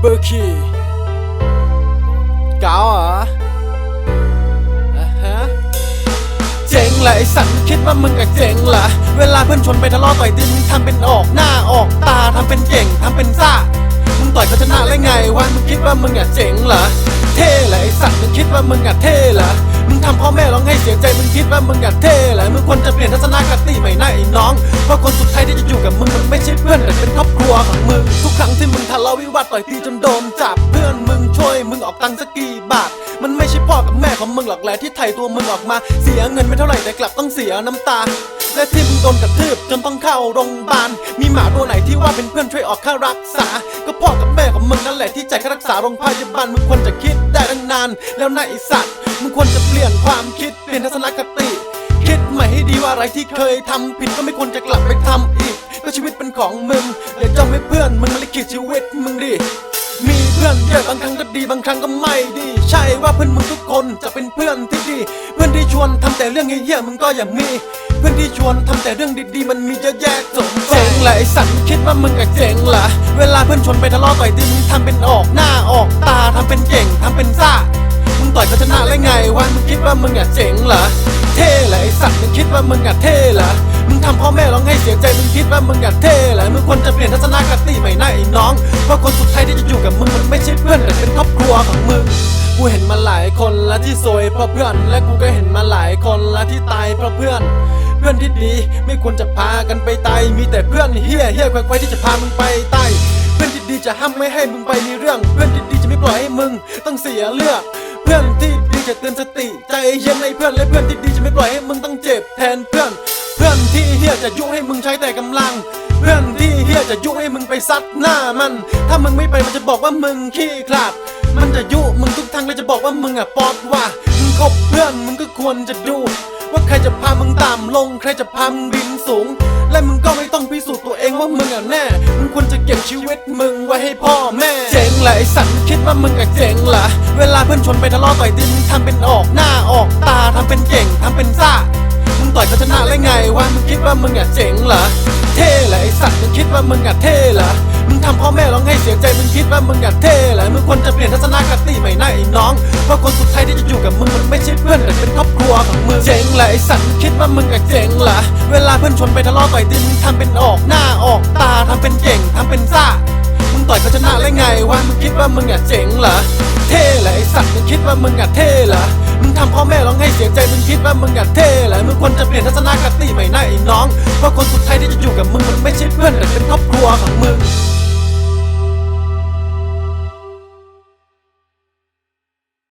เบอร์คีเก๋าเหรออ่าฮะเจ๋งเหรอไอสัตว์คิดว่ามึงอะเจ๋งเหรอเวลาเพื่อนชวนไปทะเลาะต่อยดินมึงทำเป็นออกหน้าออกตาทำเป็นเก่งทำเป็นซ่ามึงต่อยเขาชนะได้ไงวะมึงคิดว่ามึงอะเจ๋งเหรอเท่เหรอไอสัตว์มึงคิดว่ามึงอะเท่เหรอมึงทำพ่อแม่ร้องให้เสียใจมึงคิดว่ามึงอะเท่เหรอมึงควรจะเปลี่ยนทัศนคติใหม่นะไอ้น้องเพราะคนสุดท้ายที่จะอยู่กับมึงมันไม่ใช่เพื่อนแต่ เป็นครอบครัวของมึง ทุกครั้งที่มึงทะเลาะวิวาทต่อยตีจนโดนจับ เพื่อนมึงช่วยมึงออกตังค์สักกี่บาท มันไม่ใช่พ่อกับแม่ของมึงหรอกแหละที่ไถ่ตัวมึงออกมา เสียเงินไม่เท่าไหร่แต่กลับต้องเสียน้ำตา และที่มึงโดนกระทืบจนต้องเข้าโรงพยาบาล มีหมาตัวไหนที่ว่าเป็นเพื่อนช่วยออกค่ารักษา ก็พ่อกับแม่ของมึงนั่นแหละที่จ่ายค่ารักษาโรงพยาบาลมึงควรจะคิดได้ตั้งนาน แล้วนายไอสัตว์มึงควรจะเปลี่ยนความคิดเปลี่ยนทัศนคติ ว่าอะไรที่เคยทำผิดก็ไม่ควรจะกลับไปทำอีกก็ชีวิตเป็นของมึง อย่าจ้องให้เพื่อนมึงมาลิขิตชีวิตมึงดิมีเพื่อนเยอะบางครั้งก็ดีบางครั้งก็ไม่ดี ใช่ว่าเพื่อนมึงทุกคนจะเป็นเพื่อนที่ดี เพื่อนที่ชวนทำแต่เรื่องเหี้ยมึงก็อย่ามี เพื่อนที่ชวนทำแต่เรื่องดีๆ มันมีเยอะแยะสมเจ๋งแหละไอสัตว์คิดว่ามึงอะเจ๋งเหรอเวลาเพื่อนชวนไปทะเลาะต่อยดิมึงทำเป็นออกหน้าออกตาทำเป็นเก่งทำเป็นซ่า ต่อยเขาชนะได้ไงวะมึงคิดว่ามึงอะเจ๋งเหรอเท่เหรอไอสัตว์มึงคิดว่ามึงอะเท่เหรอมึงทำพ่อแม่ร้องให้เสียใจมึงคิดว่ามึงอะเท่เหรอมึงควรจะเปลี่ยนทัศนคติใหม่นะไอ้น้องเพราะคนสุดท้ายที่จะอยู่กับมึงมันไม่ใช่เพื่อนแต่เป็นครอบครัวของมึงกูเห็นมาหลายคนละที่ซวยเพราะเพื่อน และกูก็เห็นมาหลายคนละที่ตายเพราะเพื่อน เพื่อนที่ดีไม่ควรจะพากันไปตายมีแต่เพื่อนเฮี้ยเฮี้ยควายที่จะพามึงไปตายเพื่อนที่ดีจะห้ามไม่ให้มึงไปมีเรื่อง เพื่อนที่ดีจะไม่ปล่อยให้มึงต้องเสียเลือด เพื่อนที่ดีจะเตือนสติใจเย็นในเพื่อนและเพื่อนที่ดีจะไม่ปล่อยให้มึงต้องเจ็บแทนเพื่อน เพื่อนที่เฮียจะยุให้มึงใช้แต่กำลัง เพื่อนที่เฮียจะยุให้มึงไปซัดหน้ามัน ถ้ามึงไม่ไปมันจะบอกว่ามึงขี้ขลาดมันจะยุมึงทุกทางเลยจะบอกว่ามึงอะปอดว่ามึงคบเพื่อนมึงก็ควรจะดูว่าใครจะพามึงต่ำลง ใครจะพามึงบินสูง และมึงก็ไม่ต้องพิสูจน์ตัวเองว่ามึงอะแน่ มึงควรจะเก็บชีวิตมึงไว้ให้พ่อแม่ หรอไอสัตว์คิดว่ามึงอะเจ๋งเหรอเวลาเพื่อนชนไปทะเลาะต่อยดินมึงทำเป็นออกหน้าออกตาทำเป็นเก่งทำเป็นซ่ามึงต่อยเขาชนะได้ไงวะมึงคิดว่ามึงอะเจ๋งเหรอเท่เหรอไอสัตว์มึงคิดว่ามึงอะเท่เหรอมึงทำพ่อแม่ร้องให้เสียใจมึงคิดว่ามึงอะเท่เหรอมึงควรจะเปลี่ยนทัศนคติใหม่นะไอ้น้องเพราะคนสุดท้ายที่จะอยู่กับมึงมันไม่ใช่เพื่อนแต่เป็นครอบครัวของมึงเจ๋งเหรอไอสัตว์คิดว่ามึงอะเจ๋งเหรอเวลาเพื่อนชนไปทะเลาะต่อยดินมึงทำเป็นออกหน้าออกตาทำเป็นเก่งทำเป็นซ่า มึงต่อยเขาชนะได้ไงวะ มึงคิดว่ามึงอะเจ๋งเหรอ เท่เหรอไอสัตว์มึงคิดว่ามึงอะเท่เหรอ มึงทำพ่อแม่ร้องให้เสียใจ มึงคิดว่ามึงอะเท่เหรอ มึงควรจะเปลี่ยนทัศนคติใหม่นะไอ้น้อง เพราะคนสุดท้ายที่จะอยู่กับมึงมันไม่ใช่เพื่อนแต่เป็นครอบครัวของมึง